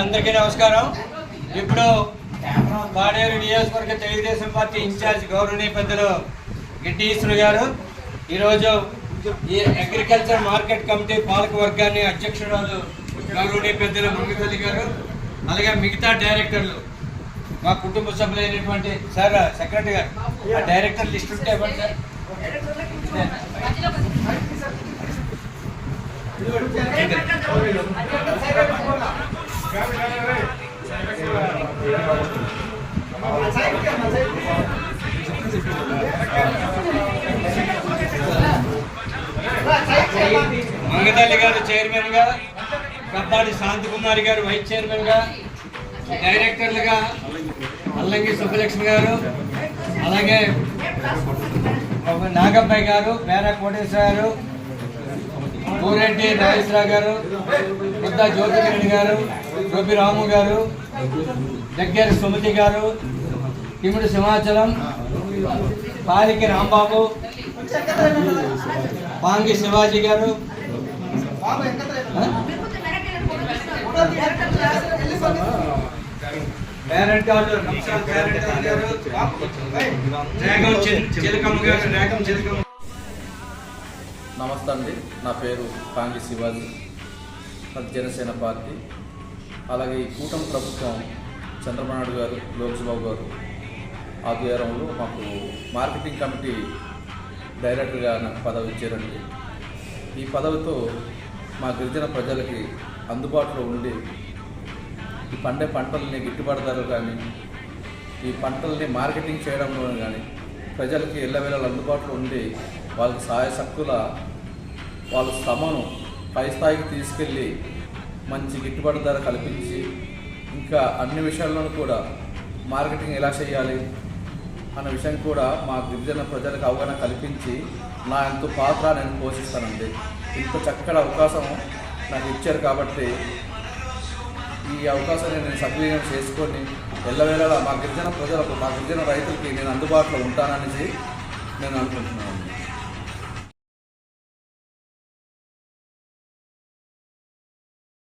అందరికీ నమస్కారం. ఇప్పుడు పాడేరు నియోజకవర్గ తెలుగుదేశం పార్టీ ఇన్ఛార్జ్ గౌరవనీయ పెద్దలు గిడ్డి ఈశ్వరు గారు. ఈరోజు ఈ అగ్రికల్చర్ మార్కెట్ కమిటీ పాలక వర్గాన్ని అధ్యక్షురాలు గౌరవనీయ పెద్దలు ముంగిపల్లి గారు అలాగే మిగతా డైరెక్టర్లు మా కుటుంబ సభ్యులైనటువంటి సార్ సెక్రటరీ గారు. ఆ డైరెక్టర్ లిస్ట్ ఉంటే ఇవ్వండి సార్. మంగతల్లి గారు చైర్మన్గా కబ్బాడి శాంతి కుమారి గారు వైస్ చైర్మన్గా డైరెక్టర్లుగా అల్లంగి సుబ్బలక్ష్మి గారు అలాగే నాగబ్బాయి గారు పేర కోటేశ్వర గారు ఊరెడ్డి నాగేశ్వరరావు గారు బుద్ధ జ్యోతికిరణ్ గారు గోపి రాము గారు దగ్గర సుమతి గారు తిముడు సింహాచలం పాలికి రాంబాబు పాంగి శివాజీ గారు. చిలకమ్మ గారు రేగం చిలకమ్మ. నమస్తే అండి నా పేరు కాంగి శివాజీ. అది జనసేన పార్టీ. అలాగే ఈ కూటమి ప్రభుత్వం చంద్రబాబు నాయుడు గారు లోక్సభ గారు ఆధ్వర్యంలో మాకు మార్కెటింగ్ కమిటీ డైరెక్టర్గా నాకు పదవి ఇచ్చారండి. ఈ పదవితో మా గిరిజన ప్రజలకి అందుబాటులో ఉండి ఈ పండే పంటల్ని గిట్టుబాటు ధరలు కానీ ఈ పంటల్ని మార్కెటింగ్ చేయడంలో కానీ ప్రజలకి ఎల్లవేళలు అందుబాటులో ఉండి వాళ్ళకి సహాయ శక్తుల వాళ్ళ శ్రమను పై స్థాయికి తీసుకెళ్ళి మంచి గిట్టుబాటు ధర కల్పించి ఇంకా అన్ని విషయాల్లోనూ కూడా మార్కెటింగ్ ఎలా చేయాలి అన్న విషయం కూడా మా గిరిజన ప్రజలకు అవగాహన కల్పించి నా ఎంతో పాత్ర నేను పోషిస్తానండి. ఇంత చక్కటి అవకాశం నాకు ఇచ్చారు కాబట్టి ఈ అవకాశాన్ని నేను సద్వినియోగం చేసుకొని ఎల్లవేళలా మా గిరిజన ప్రజలకు మా గిరిజన రైతులకి నేను అందుబాటులో ఉంటాననేసి నేను అనుకుంటున్నాను